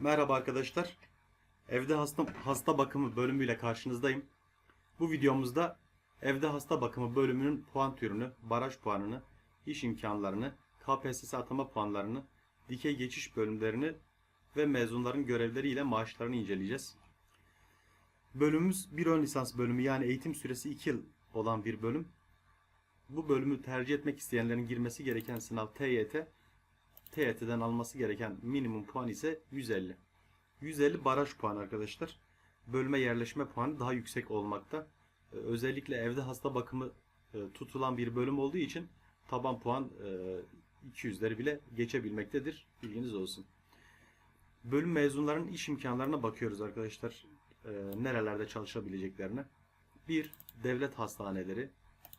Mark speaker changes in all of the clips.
Speaker 1: Merhaba arkadaşlar. Evde hasta, hasta bakımı bölümüyle karşınızdayım. Bu videomuzda evde hasta bakımı bölümünün puan türünü, baraj puanını, iş imkanlarını, KPSS atama puanlarını, dikey geçiş bölümlerini ve mezunların görevleri ile maaşlarını inceleyeceğiz. Bölümümüz bir ön lisans bölümü yani eğitim süresi 2 yıl olan bir bölüm. Bu bölümü tercih etmek isteyenlerin girmesi gereken sınav TYT, TYT'den alması gereken minimum puan ise 150. 150 baraj puanı arkadaşlar. Bölüme yerleşme puanı daha yüksek olmakta. Ee, Özellikle evde hasta bakımı e, tutulan bir bölüm olduğu için taban puan e, 200'leri bile geçebilmektedir. Bilginiz olsun. Bölüm mezunlarının iş imkanlarına bakıyoruz arkadaşlar. Ee, nerelerde çalışabileceklerine. 1. Devlet hastaneleri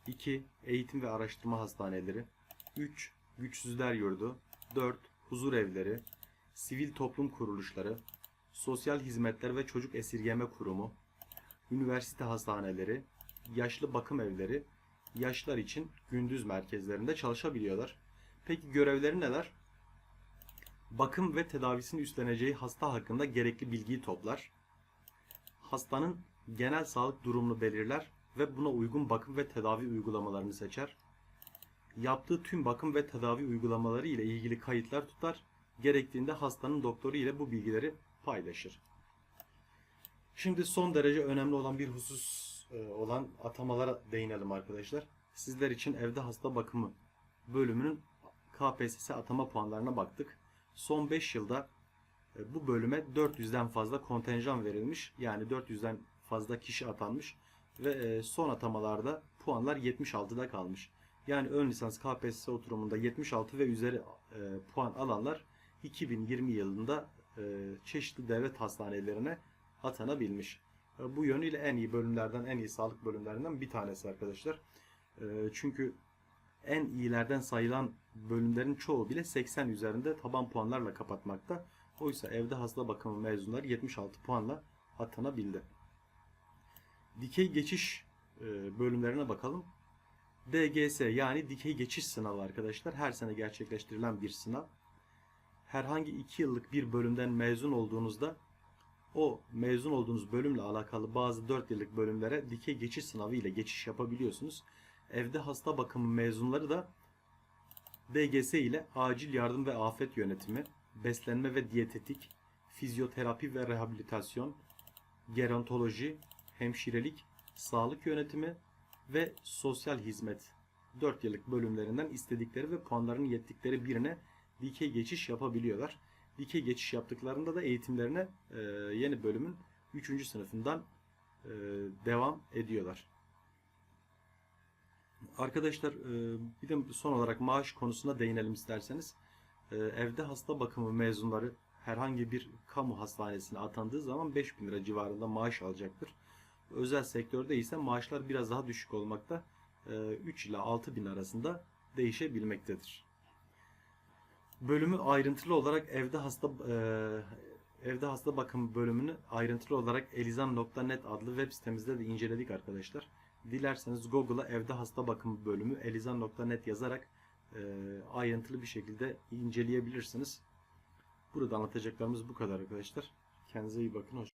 Speaker 1: 2. Eğitim ve araştırma hastaneleri 3. Güçsüzler yurdu 4. Huzur evleri Sivil toplum kuruluşları Sosyal hizmetler ve çocuk esirgeme kurumu Üniversite hastaneleri Yaşlı bakım evleri Yaşlar için gündüz merkezlerinde çalışabiliyorlar. Peki görevleri neler? Bakım ve tedavisini üstleneceği hasta hakkında gerekli bilgiyi toplar. Hastanın genel sağlık durumunu belirler ve buna uygun bakım ve tedavi uygulamalarını seçer. Yaptığı tüm bakım ve tedavi uygulamaları ile ilgili kayıtlar tutar. Gerektiğinde hastanın doktoru ile bu bilgileri paylaşır. Şimdi son derece önemli olan bir husus e, olan atamalara değinelim arkadaşlar. Sizler için evde hasta bakımı bölümünün KPSS atama puanlarına baktık. Son 5 yılda e, bu bölüme 400'den fazla kontenjan verilmiş. Yani 400'den fazla kişi atanmış ve e, son atamalarda puanlar 76'da kalmış. Yani ön lisans KPSS oturumunda 76 ve üzeri e, puan alanlar 2020 yılında e, çeşitli devlet hastanelerine atanabilmiş. E, Bu yönüyle en iyi bölümlerden, en iyi sağlık bölümlerinden bir tanesi arkadaşlar. E, Çünkü en iyilerden sayılan bölümlerin çoğu bile 80 üzerinde taban puanlarla kapatmakta. Oysa evde hasta bakımı mezunları 76 puanla atanabildi. Dikey geçiş e, bölümlerine bakalım. DGS yani dikey geçiş sınavı arkadaşlar. Her sene gerçekleştirilen bir sınav. Herhangi 2 yıllık bir bölümden mezun olduğunuzda o mezun olduğunuz bölümle alakalı bazı 4 yıllık bölümlere dikey geçiş sınavı ile geçiş yapabiliyorsunuz. Evde hasta bakımı mezunları da DGS ile acil yardım ve afet yönetimi, beslenme ve diyetetik, fizyoterapi ve rehabilitasyon, gerontoloji, hemşirelik, sağlık yönetimi ve sosyal hizmet 4 yıllık bölümlerinden istedikleri ve puanlarının yettikleri birine dikey geçiş yapabiliyorlar. Dikey geçiş yaptıklarında da eğitimlerine e, yeni bölümün 3. sınıfından e, devam ediyorlar. Arkadaşlar e, bir de son olarak maaş konusuna değinelim isterseniz. E, evde hasta bakımı mezunları herhangi bir kamu hastanesine atandığı zaman 5000 lira civarında maaş alacaktır. Özel sektörde ise maaşlar biraz daha düşük olmakta. E, 3 ile 6 bin arasında değişebilmektedir. Bölümü ayrıntılı olarak evde hasta e, evde hasta bakım bölümünü ayrıntılı olarak elizan.net adlı web sitemizde de inceledik arkadaşlar. Dilerseniz Google'a evde hasta bakım bölümü elizan.net yazarak e, ayrıntılı bir şekilde inceleyebilirsiniz. Burada anlatacaklarımız bu kadar arkadaşlar. Kendinize iyi bakın. Hoş